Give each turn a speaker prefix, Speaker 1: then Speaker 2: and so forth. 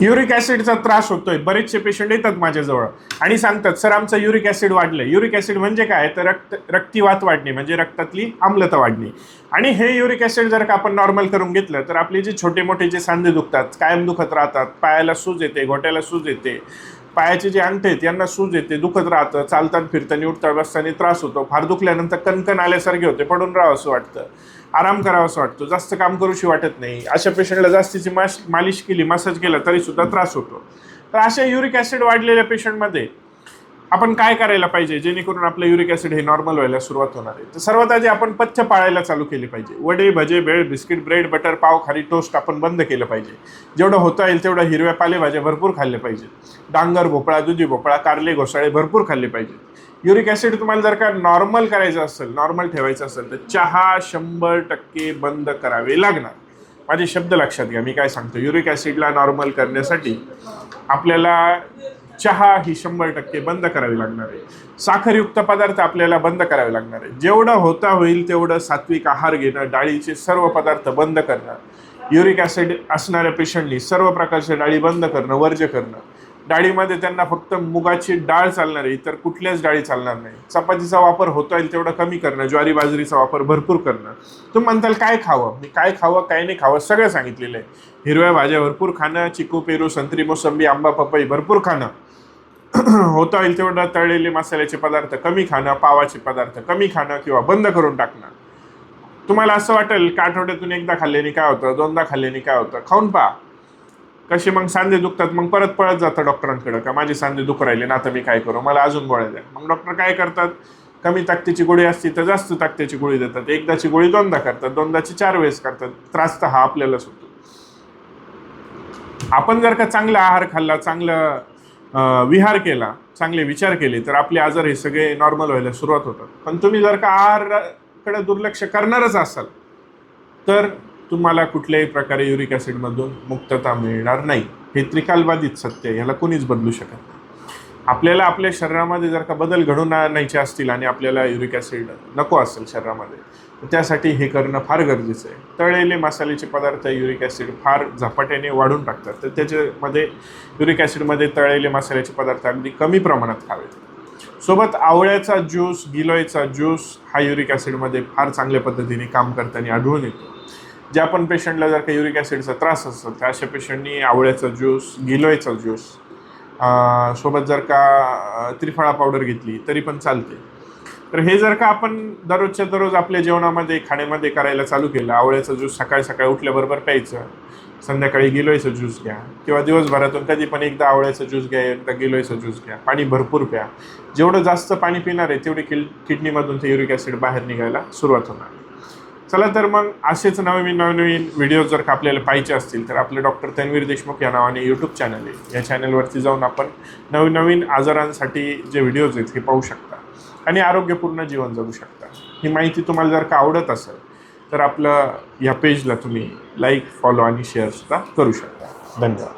Speaker 1: Uric ॲसिडचा त्रास होतोय. बरेचसे पेशंट येतात माझ्याजवळ. आणि सांगतात सर आमचं युरिक ॲसिड वाढलं युरिक ॲसिड म्हणजे काय? तर रक्त रक्तिवात वाढणे म्हणजे रक्तातली आम्लता वाढणे. आणि हे युरिक ॲसिड जर का आपण नॉर्मल करून घेतलं तर आपले जे छोटे मोठे जे सांधे दुखतात कायम दुखत राहतात पायाला सूज येते घोट्याला सूज येते पायाचे जे अंगठे आहेत यांना सूज येते दुखत राहतं चालताना फिरताना उठता बसताना त्रास होतो. फार दुखल्यानंतर कणकण आल्यासारखे होते पडून राहावं असं वाटतं. आराम करावा असं वाटतो. जास्त काम करूशी वाटत नाही. अशा पेशंटला जास्तीची माश मालिश केली मसाज केला तरी सुद्धा त्रास होतो. तर अशा युरिक ॲसिड वाढलेल्या पेशंटमध्ये आपण काय करायला पाहिजे? जेणेकरून आपलं युरिक ॲसिड हे नॉर्मल व्हायला सुरुवात होणार आहे. तर सर्वात आधी आपण पथ्य पाळायला चालू केली पाहिजे. वडे भजे बेळ बिस्किट ब्रेड बटर पाव खारी टोस्ट आपण बंद केलं पाहिजे. जेवढं होता येईल तेवढं हिरव्या पालेभाज्या भरपूर खाल्ले पाहिजे. डांगर भोपळा दुधी भोपळा कारले घोसाळे भरपूर खाल्ले पाहिजेत युरिक ॲसिड तुम्हाला जर का नॉर्मल करायचं असेल नॉर्मल ठेवायचं असेल तर चहा शंभर टक्के बंद करावे लागणार. माझे शब्द लक्षात घ्या मी काय सांगतो? युरिक ॲसिडला नॉर्मल करण्यासाठी आपल्याला चहा ही शंभर टक्के बंद करावी लागणार आहे. साखरयुक्त पदार्थ आपल्याला बंद करावे लागणार आहे. जेवढं होता होईल तेवढं सात्विक आहार घेणं डाळीचे सर्व पदार्थ बंद करणं युरिक ॲसिड असणाऱ्या पेशंटनी सर्व प्रकारच्या डाळी बंद करणं वर्ज्य करणं. डाळीमध्ये त्यांना फक्त मुगाची डाळ चालणार आहे इतर कुठल्याच डाळी चालणार नाही. चपातीचा वापर होता येईल तेवढा कमी करणं ज्वारी बाजरीचा वापर भरपूर करणं. तुम्ही म्हणताल काय खावं? मी काय खावं काय नाही खावं सगळं सांगितलेलं आहे. हिरव्या भाज्या भरपूर खाणं चिकू पेरू संत्री मोसंबी आंबा पपई भरपूर खाणं. होता येईल तेवढं तळलेले मसाल्याचे पदार्थ कमी खाणं पावाचे पदार्थ कमी खाणं किंवा बंद करून टाकणं. तुम्हाला असं वाटेल का आठवड्यातून एकदा खाल्ल्याने काय होतं? दोनदा खाल्ल्याने काय होतं? खाऊन पहा. कसे मग सांधे दुखतात मग परत पळत जातं डॉक्टरांकडं का माझे सांधे दुख राहिले ना आता मी काय करू? मला अजून गोळ्या द्या. मग डॉक्टर काय करतात? कमी ताकदीची गोळी असती तर जास्त ताकदीची गोळी देतात. एकदाची गोळी दोनदा करतात. दोनदाची चार वेळेस करतात. त्रास तर हा आपल्यालाच होतो. आपण जर का चांगला आहार खाल्ला चांगलं विहार केला चांगले विचार केले तर आपले आजार हे सगळे नॉर्मल व्हायला सुरुवात होतात. पण तुम्ही जर का आहाराकडे दुर्लक्ष करणारच असाल तर तुम्हाला कुठल्याही प्रकारे युरिक ॲसिडमधून मुक्तता मिळणार नाही. हे त्रिकालबाधित सत्य ह्याला कोणीच बदलू शकत नाही. आपल्याला आपल्या शरीरामध्ये जर का बदल घडून आणायचे असतील आणि आपल्याला युरिक ॲसिड नको असेल शरीरामध्ये तर त्यासाठी हे करणं फार गरजेचं आहे. तळलेले मसाल्याचे पदार्थ युरिक ॲसिड फार झपाट्याने वाढून टाकतात तर त्याच्यामध्ये युरिक ॲसिडमध्ये तळलेले मसाल्याचे पदार्थ अगदी कमी प्रमाणात खावेत. सोबत आवळ्याचा ज्यूस गिलोयचा ज्यूस हा युरिक ॲसिडमध्ये फार चांगल्या पद्धतीने काम करताना आढळून येतो. ज्या पण पेशंटला जर का युरिक ॲसिडचा त्रास असेल तर अशा पेशंटनी आवळ्याचा ज्यूस गिलोयचा ज्यूस सोबत जर का त्रिफळा पावडर घेतली तरी पण चालते. तर हे जर का आपण दररोजच्या दररोज आपल्या जेवणामध्ये खाण्यामध्ये करायला चालू केलं आवळ्याचा ज्यूस सकाळी सकाळी उठल्याबरोबर प्यायचं संध्याकाळी गिलोयचा ज्यूस घ्या किंवा दिवसभरातून कधी पण एकदा आवळ्याचा ज्यूस घ्या एकदा गिलोयचा ज्यूस घ्या पाणी भरपूर प्या. जेवढं जास्त पाणी पिणार आहे तेवढी किल किडनीमधून ते युरिक ॲसिड बाहेर निघायला सुरुवात होणार. चला तर मग असेच नवीन नवनवीन व्हिडिओ जर का आपल्याला पाहिजे असतील तर आपलं डॉक्टर तन्वीर देशमुख या नावाने यूट्यूब चॅनल आहे. या चॅनलवरती जाऊन आपण नवनवीन आजारांसाठी जे व्हिडिओज आहेत हे पाहू शकता आणि आरोग्यपूर्ण जीवन जगू शकता. ही माहिती तुम्हाला जर का आवडत असेल तर आपलं या पेजला तुम्ही लाईक फॉलो आणि शेअरसुद्धा करू शकता. धन्यवाद.